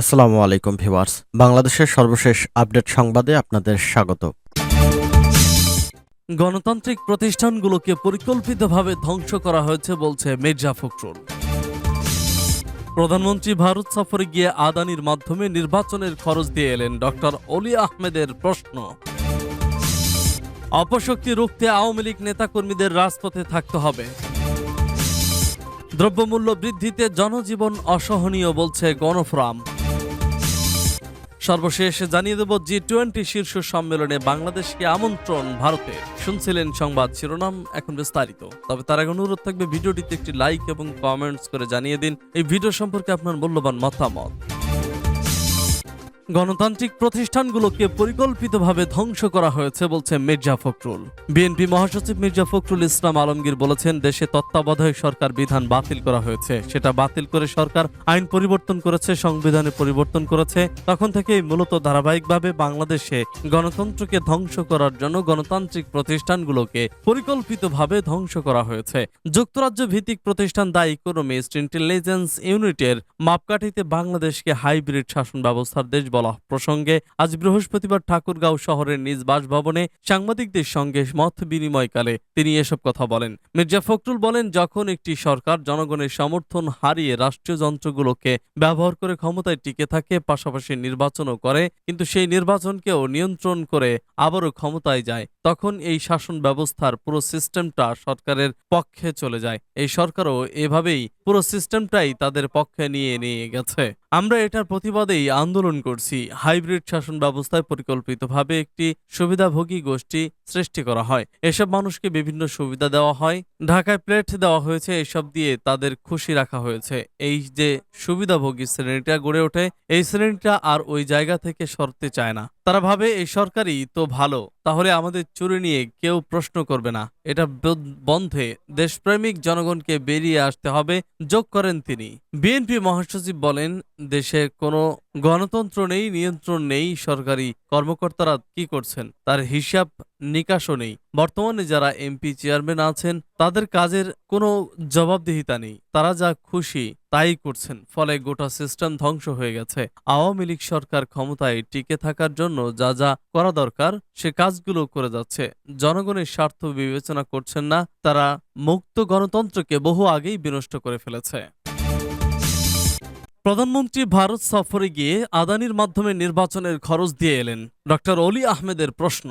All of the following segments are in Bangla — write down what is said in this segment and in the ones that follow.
আসসালামু আলাইকুম ভিউয়ার্স। বাংলাদেশের সর্বশেষ আপডেট সংবাদে আপনাদের স্বাগত। গণতান্ত্রিক প্রতিষ্ঠানগুলোকে পরিকল্পিতভাবে ধ্বংস করা হয়েছে বলছে মির্জা ফখরুল। প্রধানমন্ত্রী ভারত সফরে গিয়ে আদানির মাধ্যমে নির্বাচনের খরচ দিয়ে এলেন ডক্টর অলি আহমেদের প্রশ্ন। অপশক্তি রুখতে আওয়ামী লীগ নেতাকর্মীদের রাজপথে থাকতে হবে। দ্রব্যমূল্য বৃদ্ধিতে জনজীবন অসহনীয় বলছে গণফোরাম। সর্বশেষ জানিয়ে দেব জি টোয়েন্টি শীর্ষ সম্মেলনে বাংলাদেশকে আমন্ত্রণ ভারতে। শুনছিলেন সংবাদ শিরোনাম এখন বিস্তারিত। তবে তার আগে অনুরোধ থাকবে, ভিডিওটিতে একটি লাইক এবং কমেন্টস করে জানিয়ে দিন। এই ভিডিও সম্পর্কে আপনার মূল্যবান মতামত। গণতান্ত্রিক প্রতিষ্ঠানগুলোকে পরিকল্পিতভাবে ধ্বংস করা হয়েছে বলছে মির্জা ফখরুল। বিএনপি মহাসচিব মির্জা ফখরুল ইসলাম আলমগীর বলেছেন, দেশে তত্ত্বাবধায়ক সরকার বিধান বাতিল করা হয়েছে। সেটা বাতিল করে সরকার আইন পরিবর্তন করেছে, সংবিধানে পরিবর্তন করেছে। তখন থেকেই মূলত ধারাবাহিকভাবে বাংলাদেশে গণতন্ত্রকে ধ্বংস করার জন্য গণতান্ত্রিক প্রতিষ্ঠানগুলোকে পরিকল্পিতভাবে ধ্বংস করা হয়েছে। যুক্তরাজ্য ভিত্তিক প্রতিষ্ঠান দ্য ইকোনমিস্ট ইন্টেলিজেন্স ইউনিটের মাপকাঠিতে বাংলাদেশকে হাইব্রিড শাসন ব্যবস্থার দেশ বলা প্রসঙ্গে আজ বৃহস্পতিবার ঠাকুরগাঁও শহরের নিজ বাসভবনে সাংবাদিকদের সঙ্গে মত বিনিময়কালে তিনি এসব কথা বলেন। মির্জা ফখরুল বলেন, যখন একটি সরকার জনগণের সমর্থন হারিয়ে রাষ্ট্রীয় যন্ত্রগুলোকে ব্যবহার করে ক্ষমতায় টিকে থাকে, পাশাপাশি নির্বাচনও করে, কিন্তু সেই নির্বাচনকেও নিয়ন্ত্রণ করে আবারও ক্ষমতায় যায়, তখন এই শাসন ব্যবস্থার পুরো সিস্টেমটা সরকারের পক্ষে চলে যায়। এই সরকারও এভাবেই পুরো সিস্টেমটাই তাদের পক্ষে নিয়ে নিয়ে গেছে। আমরা এটার প্রতিবাদেই আন্দোলন করছি। হাইব্রিড শাসন ব্যবস্থায় পরিকল্পিতভাবে একটি সুবিধাভোগী গোষ্ঠী সৃষ্টি করা হয়। এসব মানুষকে বিভিন্ন সুবিধা দেওয়া হয়। ঢাকায় প্লেট দেওয়া হয়েছে, এসব দিয়ে তাদের খুশি রাখা হয়েছে। এই যে সুবিধাভোগী শ্রেণীটা গড়ে ওঠে, এই শ্রেণীটা আর ওই জায়গা থেকে সরতে চায় না। তারা ভাবে, এই সরকারই তো ভালো, তাহলে আমাদের চুরি নিয়ে কেউ প্রশ্ন করবে না। এটা বন্ধে দেশপ্রেমিক জনগণকে বেরিয়ে আসতে হবে, যোগ করেন তিনি। বিএনপি মহাসচিব বলেন, দেশে কোনো গণতন্ত্র নেই, নিয়ন্ত্রণ নেই, সরকারি কর্মকর্তারা কি করছেন? তার হিসাব নিকাশও নেই। বর্তমানে যারা এমপি চেয়ারম্যান আছেন, তাদের কাজের কোনো জবাবদিহিতা নেই। তারা যা খুশি তাই করছেন। ফলে গোটা সিস্টেম ধ্বংস হয়ে গেছে। আওয়ামী লীগ সরকার ক্ষমতায় টিকে থাকার জন্য যা যা করা দরকার, সে কাজগুলো করে যাচ্ছে। জনগণের স্বার্থ বিবেচনা করছেন না, তারা মুক্ত গণতন্ত্রকে বহু আগেই বিনষ্ট করে ফেলেছে। প্রধানমন্ত্রী ভারত সফরে গিয়ে আদানির মাধ্যমে নির্বাচনের খরচ দিয়ে এলেন ডক্টর অলি আহমেদের প্রশ্ন।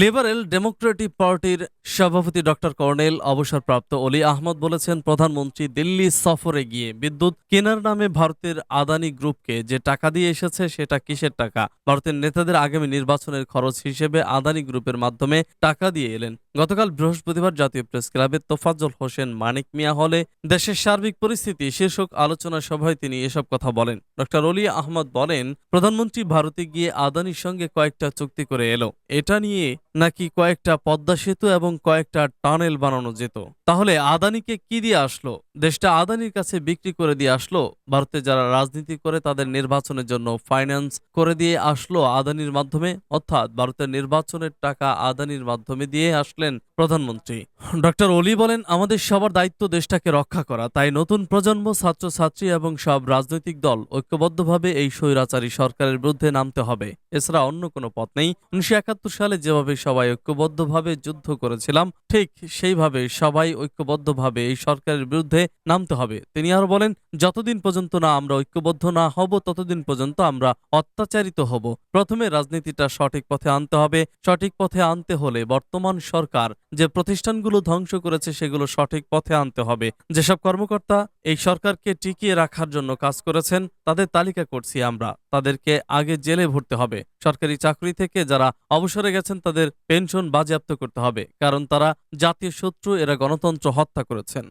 লিবারেল ডেমোক্রেটিক পার্টির সভাপতি ডক্টর কর্নেল অবসরপ্রাপ্ত অলি আহমদ বলেছেন, প্রধানমন্ত্রী দিল্লি সফরে গিয়ে বিদ্যুৎ কেনার নামে ভারতের আদানি গ্রুপকে যে টাকা দিয়ে এসেছে সেটা কিসের টাকা? ভারতের নেতাদের আগামী নির্বাচনের খরচ হিসেবে আদানি গ্রুপের মাধ্যমে টাকা দিয়ে এলেন। গতকাল বৃহস্পতিবার জাতীয় প্রেস ক্লাবে তোফাজ্জল হোসেন মানিক মিয়া হলে দেশের সার্বিক পরিস্থিতি, শীর্ষক আলোচনা সভায় তিনি এসব কথা বলেন। ডক্টর অলি আহমদ বলেন, প্রধানমন্ত্রী ভারতে গিয়ে আদানির সঙ্গে কয়েকটা চুক্তি করে এলো। এটা নিয়ে নাকি কয়েকটা পদ্মা সেতু এবং কয়েকটা টানেল বানানো যেত? তাহলে আদানিকে কি দিয়ে আসলো? দেশটা আদানির কাছে বিক্রি করে দিয়ে আসলো। ভারতে যারা রাজনীতি করে, তাদের নির্বাচনের জন্য ফাইন্যান্স করে দিয়ে আসলো আদানির মাধ্যমে। অর্থাৎ ভারতের নির্বাচনের টাকা আদানির মাধ্যমে দিয়ে আসলেন প্রধানমন্ত্রী। ডক্টর অলি বলেন, আমাদের সবার দায়িত্ব দেশটাকে রক্ষা করা। তাই নতুন প্রজন্ম, ছাত্রছাত্রী এবং সব রাজনৈতিক দল ঐক্যবদ্ধভাবে এই স্বৈরাচারী সরকারের বিরুদ্ধে নামতে হবে। এছাড়া অন্য কোনো পথ নেই। উনিশশো একাত্তর সালে যেভাবে সবাই ঐক্যবদ্ধভাবে যুদ্ধ করেছিলাম, ঠিক সেইভাবে সবাই ঐক্যবদ্ধভাবে এই সরকারের বিরুদ্ধে নামতে হবে। তিনি আরও বলেন, যতদিন পর্যন্ত না আমরা ঐক্যবদ্ধ না হব, ততদিন পর্যন্ত আমরা অত্যাচারিত হব। প্রথমে রাজনীতিটা সঠিক পথে আনতে হবে। সঠিক পথে আনতে হলে বর্তমান সরকার যে প্রতিষ্ঠানগুলো ধ্বংস করেছে, সেগুলো সঠিক পথে আনতে হবে। যেসব কর্মকর্তা এই সরকারকে টিকিয়ে রাখার জন্য কাজ করেছেন, তাদের তালিকা করছি আমরা। তাদেরকে আগে জেলে ভরতে হবে। সরকারি চাকরি থেকে যারা অবসরে গেছেন, তাদের পেনশন বাজেয়াপ্ত করতে হবে। কারণ তারা জাতীয় শত্রু, এরা গণতন্ত্র হত্যা করেছেন।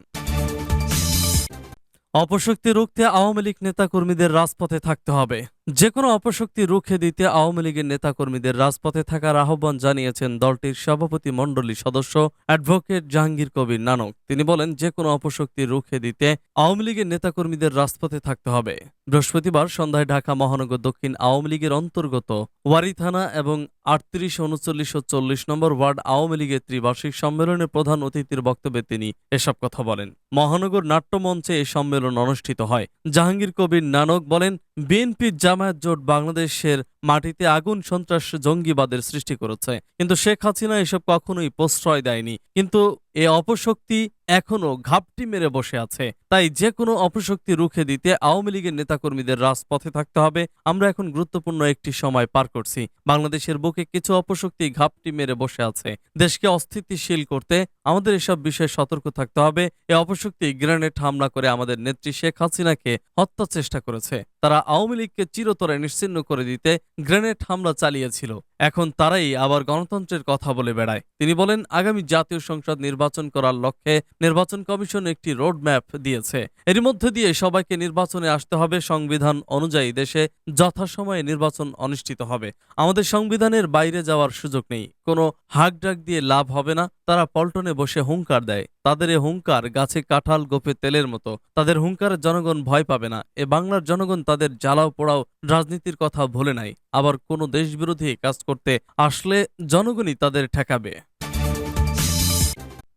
অপশক্তি রুখতে আওয়ামী লীগ নেতাকর্মীদের রাজপথে থাকতে হবে। যে কোনো অপশক্তি রুখে দিতে আওয়ামী লীগের নেতাকর্মীদের রাজপথে থাকার আহ্বান জানিয়েছেন দলটির সভাপতি মণ্ডলী সদস্য অ্যাডভোকেট জাহাঙ্গীর কবির নানক। তিনি বলেন যে কোনো অপশক্তি রুখে দিতে আওয়ামী লীগের নেতাকর্মীদের রাজপথে থাকতে হবে। বৃহস্পতিবার সন্ধ্যায় ঢাকা মহানগর দক্ষিণ আওয়ামী লীগের অন্তর্গত ওয়ারি থানা এবং আটত্রিশ উনচল্লিশ ও চল্লিশ নম্বর ওয়ার্ড আওয়ামী লীগের ত্রিবার্ষিক সম্মেলনের প্রধান অতিথির বক্তব্যে তিনি এসব কথা বলেন। মহানগর নাট্যমঞ্চে এই সম্মেলন অনুষ্ঠিত হয়। জাহাঙ্গীর কবির নানক বলেন, বিএনপি জামায়াত জোট বাংলাদেশের মাটিতে আগুন, সন্ত্রাস, জঙ্গিবাদের সৃষ্টি করেছে। কিন্তু শেখ হাসিনা এসব কখনোই প্রশ্রয় দেয়নি। কিন্তু এ অপশক্তি এখনও ঘাপটি মেরে বসে আছে। তাই যে কোনো অপশক্তি রুখে দিতে আওয়ামী লীগের নেতাকর্মীদের রাজপথে থাকতে হবে। আমরা এখন গুরুত্বপূর্ণ একটি সময় পার করছি। বাংলাদেশের বুকে কিছু অপশক্তি ঘাপটি মেরে বসে আছে। দেশকে অস্থিতিশীল করতে আমাদের এসব বিষয়ে সতর্ক থাকতে হবে। এ অপশক্তি গ্রেনেড হামলা করে আমাদের নেত্রী শেখ হাসিনাকে হত্যা চেষ্টা করেছে। তারা আওয়ামী লীগকে চিরতরে নিশ্চিহ্ন করে দিতে গ্রেনেড হামলা চালিয়েছিল। এখন তারাই আবার গণতন্ত্রের কথা বলে বেড়ায়। তিনি বলেন, আগামী জাতীয় সংসদ নির্বাচন করার লক্ষ্যে নির্বাচন কমিশন একটি রোড ম্যাপ দিয়েছে। এর মধ্যে দিয়ে সবাইকে নির্বাচনে আসতে হবে। সংবিধান অনুযায়ী দেশে যথাসময়ে নির্বাচন অনুষ্ঠিত হবে। আমাদের সংবিধানের বাইরে যাওয়ার সুযোগ নেই। কোনো হাক ডাক দিয়ে লাভ হবে না। তারা পল্টনে বসে হুঙ্কার দেয়। তাদের এ হুঙ্কার গাছে কাঁঠাল গোপে তেলের মতো। তাদের হুঙ্কারের জনগণ ভয় পাবে না। এ বাংলার জনগণ তাদের জ্বালাও পোড়াও রাজনীতির কথা ভোলে নাই। আবার কোনো দেশবিরোধী কাজ করতে আসলে জনগণই তাদের ঠেকাবে।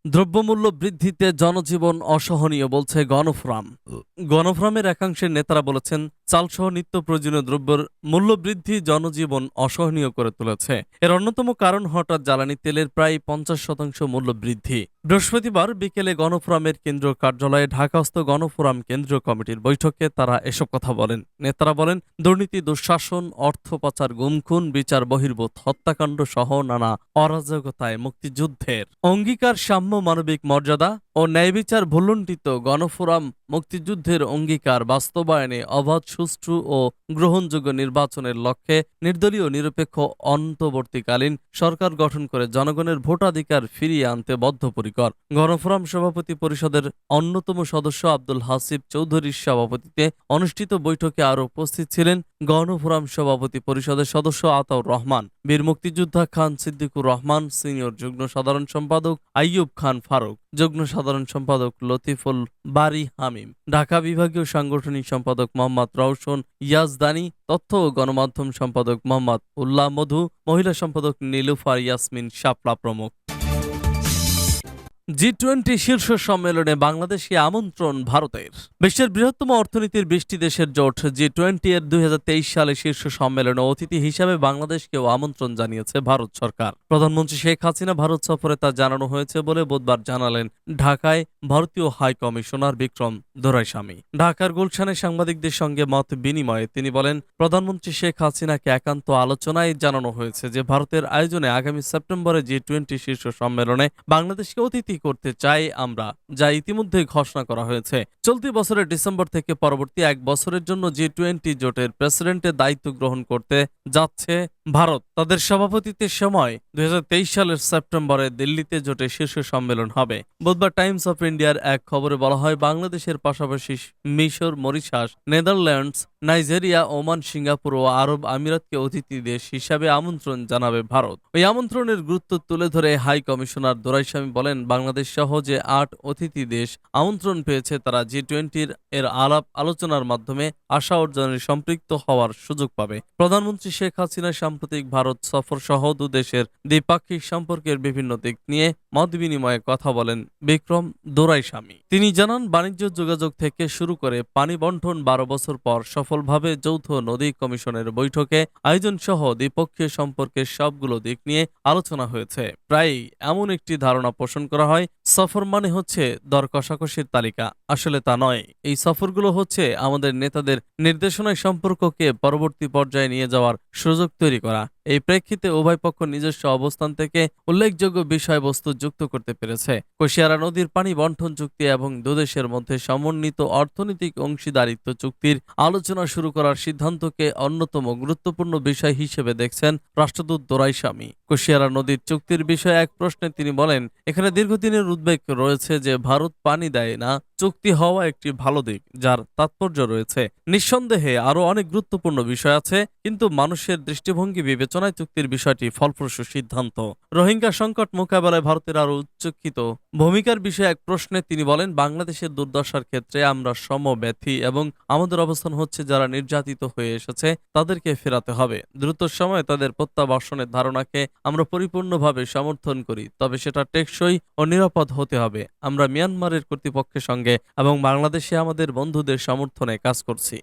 দ্রব্যমূল্য বৃদ্ধিতে জনজীবন অসহনীয় বলছে গণফোরাম। গণফোরামের একাংশের নেতারা বলেছেন, চালসহ নিত্য প্রয়োজনীয় দ্রব্যের মূল্য বৃদ্ধি জনজীবন অসহনীয় করে তুলেছে। এর অন্যতম কারণ হঠাৎ জ্বালানি তেলের প্রায় পঞ্চাশ শতাংশ মূল্য বৃদ্ধি। বৃহস্পতিবার বিকেলে গণফোরামের কেন্দ্র কার্যালয়ে ঢাকাস্থ গণফোরাম কেন্দ্রীয় কমিটির বৈঠকে তারা এসব কথা বলেন। নেতারা বলেন, দুর্নীতি, দুঃশাসন, অর্থ পাচার, গুমখুন, বিচার, বহির্ভূত, হত্যাকাণ্ড সহ নানা অরাজকতায় মুক্তিযুদ্ধের অঙ্গীকার সাম্য মানবিক মর্যাদা ও ন্যায়বিচার ভুলুণ্ঠিত গণফোরাম মুক্তিযুদ্ধের অঙ্গীকার বাস্তবায়নে অবাধ, সুষ্ঠু ও গ্রহণযোগ্য নির্বাচনের লক্ষ্যে নির্দলীয় নিরপেক্ষ অন্তর্বর্তীকালীন সরকার গঠন করে জনগণের ভোটাধিকার ফিরিয়ে আনতে বদ্ধপরিকর। গণফোরাম সভাপতি পরিষদের অন্যতম সদস্য আব্দুল হাসিব চৌধুরীর সভাপতিতে অনুষ্ঠিত বৈঠকে আরও উপস্থিত ছিলেন গণফোরাম সভাপতি পরিষদের সদস্য আতাউর রহমান, বীর মুক্তিযোদ্ধা খান সিদ্দিকুর রহমান, সিনিয়র যুগ্ম সাধারণ সম্পাদক আইয়ুব খান ফারুক। যুগ্ম সাধারণ সম্পাদক লতিফুল বারি হামিম, ঢাকা বিভাগীয় সাংগঠনিক সম্পাদক মোহাম্মদ রওশন ইয়াজদানি, তথ্য ও গণমাধ্যম সম্পাদক মোহাম্মদ উল্লাহ মধু, মহিলা সম্পাদক নীলুফার ইয়াসমিন শাপলা প্রমুখ। জি টোয়েন্টি শীর্ষ সম্মেলনে বাংলাদেশে আমন্ত্রণ ভারতের। বিশ্বের বৃহত্তম অর্থনীতির বৃষ্টি দেশের জোট জি টোয়েন্টি এর দুই সালে শীর্ষ সম্মেলনে অতিথি হিসাবে বাংলাদেশকেও আমন্ত্রণ জানিয়েছে ভারত সরকার। প্রধানমন্ত্রী শেখ হাসিনা ভারত সফরে তা জানানো হয়েছে বলে বুধবার জানালেন ঢাকায় ভারতীয় হাই কমিশনার বিক্রম দোরাইস্বামী ঢাকার গুলশানে সাংবাদিকদের সঙ্গে মত বিনিময়ে তিনি বলেন, প্রধানমন্ত্রী শেখ হাসিনাকে একান্ত আলোচনায় জানানো হয়েছে যে ভারতের আয়োজনে আগামী সেপ্টেম্বরে জি টোয়েন্টি শীর্ষ সম্মেলনে বাংলাদেশকে অতিথি করতে চাই আমরা, যা ইতিমধ্যে ঘোষণা করা হয়েছে। চলতি বছরের ডিসেম্বর থেকে পরবর্তী এক বছরের জন্য জি টোয়েন্টি জোটের প্রেসিডেন্টের দায়িত্ব গ্রহণ করতে যাচ্ছে ভারত, তাদের সভাপতিত্বের সময় দুই হাজার তেইশ সালের সেপ্টেম্বরে দিল্লিতে জোটের শীর্ষ সম্মেলন হবে। বুধবার টাইমস অফ ইন্ডিয়ার এক খবরে বলা হয়, বাংলাদেশের পাশাপাশি মিশর, Mauritius, Netherlands, Nigeria, Oman, Singapore ও আরব আমিরাতকে অতিথি দেশ হিসাবে আমন্ত্রণ জানাবে ভারত। ওই আমন্ত্রণের গুরুত্ব তুলে ধরে হাই কমিশনার দোরাইস্বামী বলেন, বাংলাদেশ সহ যে আট অতিথি দেশ আমন্ত্রণ পেয়েছে। তারা জি টোয়েন্টির এর আলাপ আলোচনার মাধ্যমে আশা অর্জনে সম্পৃক্ত হওয়ার সুযোগ পাবে। প্রধানমন্ত্রী শেখ হাসিনা সাম্প্রতিক ভারত সফর সহ দু দেশের দ্বিপাক্ষিক সম্পর্কের বিভিন্ন দিক নিয়ে মত বিনিময়ে কথা বলেন বিক্রম দোরাইস্বামী। তিনি জানান, বাণিজ্য যোগাযোগ থেকে শুরু করে পানি বন্টন বারো বছর পর সফলভাবে যৌথ নদী কমিশনের বৈঠকে আয়োজন সহ দ্বিপক্ষীয় সম্পর্কের সবগুলো দিক নিয়ে আলোচনা হয়েছে। প্রায়ই এমন একটি ধারণা পোষণ করা হয়, সফর মানে হচ্ছে দর কষাকষির তালিকা। আসলে তা নয়। এই সফরগুলো হচ্ছে আমাদের নেতাদের নির্দেশনায় সম্পর্ককে পরবর্তী পর্যায়ে নিয়ে যাওয়ার সুযোগ তৈরি করা। এই প্রেক্ষিতে উভয় পক্ষ নিজস্ব অবস্থান থেকে উল্লেখযোগ্য বিষয়বস্তু যুক্ত করতে পেরেছে। কুশিয়ারা নদীর পানি বন্টন চুক্তি এবং দুদেশের মধ্যে সমন্বিত অর্থনৈতিক অংশীদারিত্ব চুক্তির আলোচনা শুরু করার সিদ্ধান্তকে অন্যতম গুরুত্বপূর্ণ বিষয় হিসেবে দেখছেন রাষ্ট্রদূত দোরাইস্বামী। কুশিয়ারা নদীর চুক্তির বিষয়ে এক প্রশ্নে তিনি বলেন, এখানে দীর্ঘদিনের উদ্বেগ রয়েছে যে ভারত পানি দেয় না। চুক্তি হওয়া একটি ভালো দিক, যার তাৎপর্য রয়েছে। নিঃসন্দেহে আরও অনেক গুরুত্বপূর্ণ বিষয় আছে, কিন্তু মানুষের দৃষ্টিভঙ্গি বিবেচনায় চুক্তির বিষয়টি ফলপ্রসূ সিদ্ধান্ত। রোহিঙ্গা সংকট মোকাবেলায় ভারতের আরও উচ্চক্ষিত ভূমিকার বিষয়ে এক প্রশ্নে তিনি বলেন, বাংলাদেশের দুর্দশার ক্ষেত্রে আমরা সমব্যথী এবং আমাদের অবস্থান হচ্ছে যারা নির্যাতিত হয়ে এসেছে, তাদেরকে ফেরাতে হবে। দ্রুত সময়ে তাদের প্রত্যাবাসনের ধারণাকে আমরা পরিপূর্ণভাবে সমর্থন করি, তবে সেটা টেকসই ও নিরাপদ হতে হবে। আমরা মিয়ানমারের কর্তৃপক্ষের সঙ্গে এবং বাংলাদেশে আমাদের বন্ধুদের সমর্থনে কাজ করছি।